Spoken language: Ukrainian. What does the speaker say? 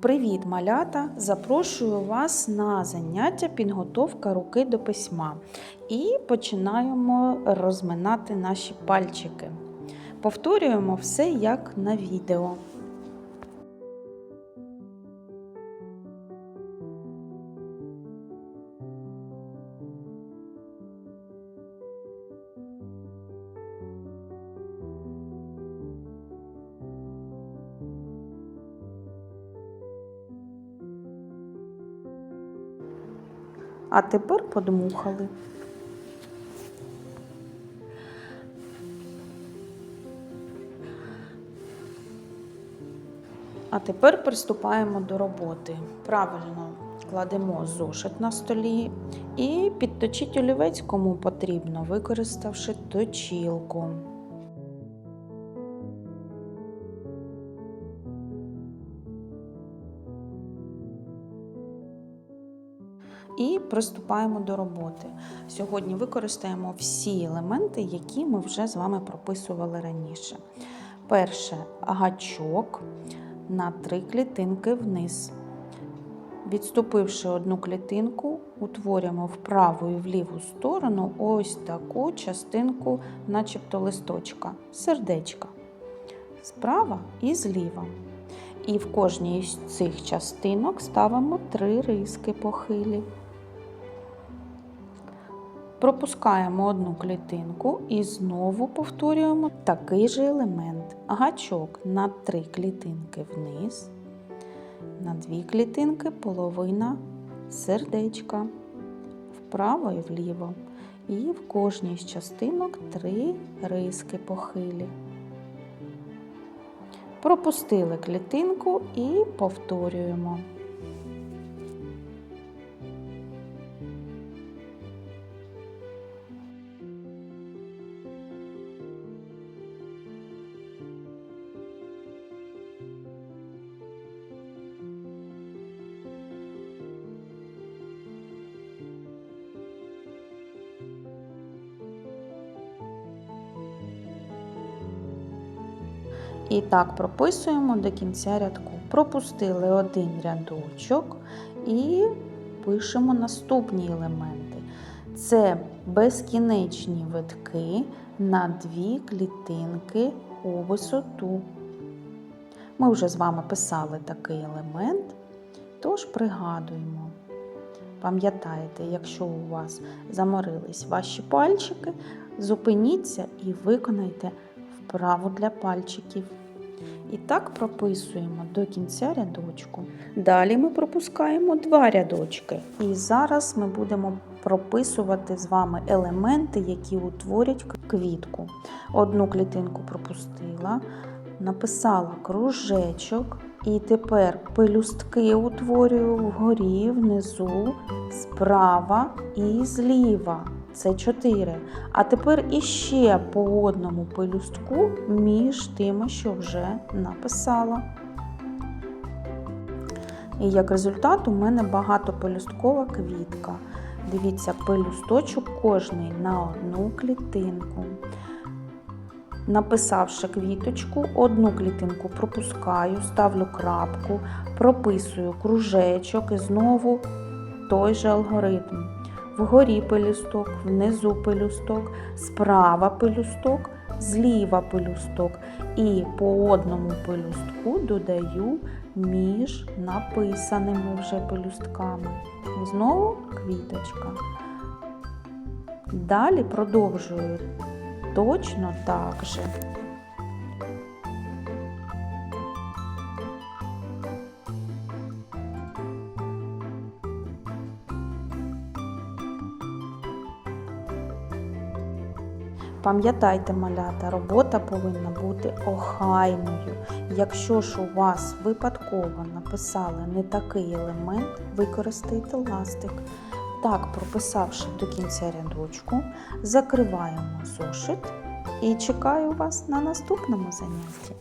Привіт, малята! Запрошую вас на заняття підготовка руки до письма. І починаємо розминати наші пальчики. Повторюємо все як на відео. А тепер подмухали. А тепер приступаємо до роботи. Правильно кладемо зошит на столі і підточіть олівець, кому потрібно, використавши точілку. І приступаємо до роботи. Сьогодні використаємо всі елементи, які ми вже з вами прописували раніше. Перше гачок на три клітинки вниз. Відступивши одну клітинку, утворюємо в праву і в ліву сторону ось таку частинку, начебто листочка, сердечка. Справа і зліва. І в кожній з цих частинок ставимо три риски похилі. Пропускаємо одну клітинку і знову повторюємо такий же елемент. Гачок на три клітинки вниз, на дві клітинки половина сердечка, вправо і вліво. І в кожній з частинок три риски похилі. Пропустили клітинку і повторюємо. І так прописуємо до кінця рядку. Пропустили один рядочок і пишемо наступні елементи. Це безкінечні витки на дві клітинки у висоту. Ми вже з вами писали такий елемент, тож пригадуємо. Пам'ятаєте, якщо у вас заморились ваші пальчики, зупиніться і виконайте вправу для пальчиків. І так прописуємо до кінця рядочку. Далі ми пропускаємо два рядочки. І зараз ми будемо прописувати з вами елементи, які утворять квітку. Одну клітинку пропустила, написала кружечок. І тепер пелюстки утворюю вгорі, внизу, справа і зліва. Це 4. А тепер іще по одному пелюстку між тими, що вже написала. І як результат у мене багатопелюсткова квітка. Дивіться, пелюсточок кожний на одну клітинку. Написавши квіточку, одну клітинку пропускаю, ставлю крапку, прописую кружечок і знову той же алгоритм. Вгорі пелюсток, внизу пелюсток, справа пелюсток, зліва пелюсток. І по одному пелюстку додаю між написаними вже пелюстками. Знову квіточка. Далі продовжую точно так же. Пам'ятайте, малята, робота повинна бути охайною. Якщо ж у вас випадково написали не такий елемент, використайте ластик. Так, прописавши до кінця рядочку, закриваємо зошит і чекаю вас на наступному занятті.